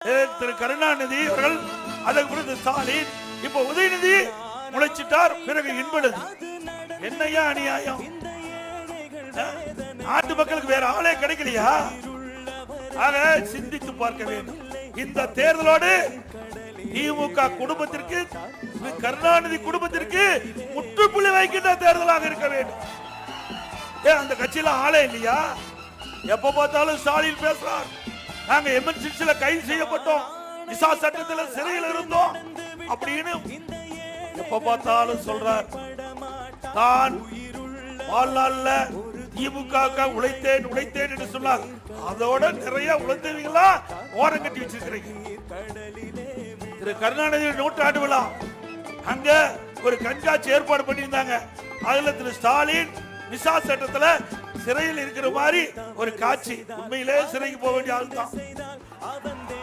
ஏ, திரு கருணாநிதி அவர்கள் அதற்கு பிறகு ஸ்டாலின்? இப்ப உதயநிதி முளைச்சிட்டார் பிறகு இன்படுது என்னையா அநியாயம்? நாட்டு மக்களுக்கு வேற ஆளே கிடைக்கலையா? ஆக சிந்தித்து பார்க்க வேண்டும். இந்த தேர்தலோடு திமுக குடும்பத்திற்கு கருணாநிதி குடும்பத்திற்கு முற்றுப்புள்ளி வைக்கின்ற தேர்தலாக இருக்க வேண்டும். ஏன் அந்த கட்சியில ஆளே இல்லையா? எப்ப பார்த்தாலும் ஸ்டாலின் பேசுறார். நாங்க எமர்ஜென்சில கைது செய்யப்பட்டோம். விசா சட்டத்துல சிறையில் இருந்தோம். அப்படின்னு எப்ப பார்த்தாலும் சொல்றார். தான் வாழ்நாள்ல திமுக உழைத்தேன் உழைத்தேன் என்று சொன்னார். அதோட நிறைய உழைத்தவங்களா? ஓரம் கட்டி வச்சிருக்கிறீங்க. திரு கருணாநிதி நூற்றாண்டு விழா. அங்க ஒரு கண்காட்சி ஏற்பாடு பண்ணியிருந்தாங்க. அதுல திரு ஸ்டாலின் விசா சட்டத்துல சிறையில் இருக்கிற மாதிரி ஒரு காட்சி. உண்மையிலே சிறைக்கு போக வேண்டிய ஆள் தான்